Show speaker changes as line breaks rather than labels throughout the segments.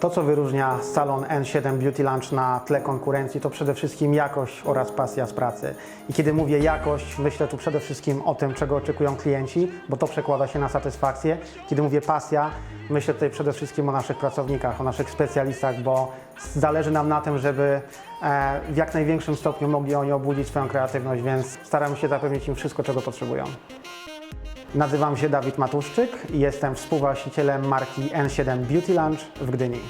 To, co wyróżnia salon N7 Beauty Lounge na tle konkurencji, to przede wszystkim jakość oraz pasja z pracy. I kiedy mówię jakość, myślę tu przede wszystkim o tym, czego oczekują klienci, bo to przekłada się na satysfakcję. Kiedy mówię pasja, myślę tutaj przede wszystkim o naszych pracownikach, o naszych specjalistach, bo zależy nam na tym, żeby e, w jak największym stopniu mogli oni obudzić swoją kreatywność, więc staramy się zapewnić im wszystko, czego potrzebują. Nazywam się Dawid Matuszczyk i jestem współwłaścicielem marki N7 Beauty Lounge w Gdyni.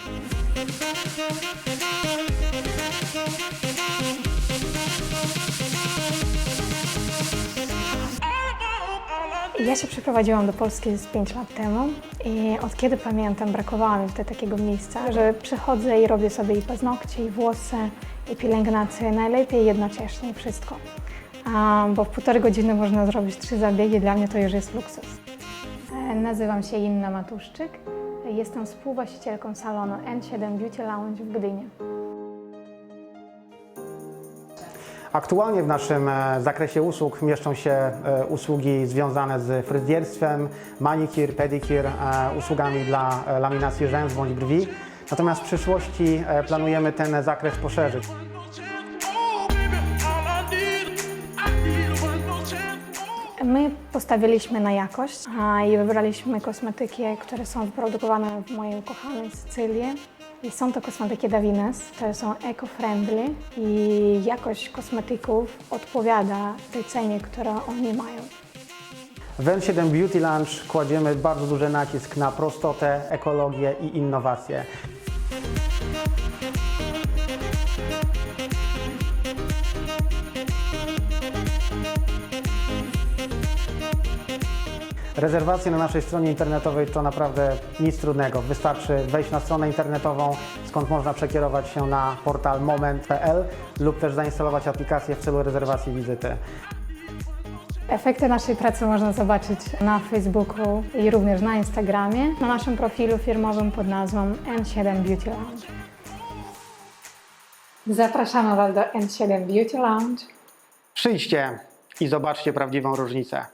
Ja się przeprowadziłam do Polski z 5 lat temu i od kiedy pamiętam brakowało mi tutaj takiego miejsca, że przychodzę i robię sobie i paznokcie, i włosy, i pielęgnację, najlepiej jednocześnie wszystko. Bo w półtorej godziny można zrobić trzy zabiegi, dla mnie to już jest luksus. E, Nazywam się Inna Matuszczyk, jestem współwłaścicielką salonu N7 Beauty Lounge w Gdyni.
Aktualnie w naszym e, zakresie usług mieszczą się e, usługi związane z fryzjerstwem, manicure, pedicure, e, usługami dla laminacji rzęs bądź brwi. Natomiast w przyszłości planujemy ten zakres poszerzyć.
My postawiliśmy na jakość i wybraliśmy kosmetyki, które są wyprodukowane w mojej ukochanej Sycylii. I są to kosmetyki Davines, które są eco-friendly i jakość kosmetyków odpowiada tej cenie, którą oni mają.
W N7 Beauty Lounge kładziemy bardzo duży nacisk na prostotę, ekologię i innowacje. Rezerwacje na naszej stronie internetowej to naprawdę nic trudnego. Wystarczy wejść na stronę internetową, skąd można przekierować się na portal moment.pl lub też zainstalować aplikację w celu rezerwacji wizyty.
Efekty naszej pracy można zobaczyć na Facebooku i również na Instagramie, na naszym profilu firmowym pod nazwą N7 Beauty Lounge. Zapraszamy Was do N7 Beauty Lounge.
Przyjdźcie i zobaczcie prawdziwą różnicę.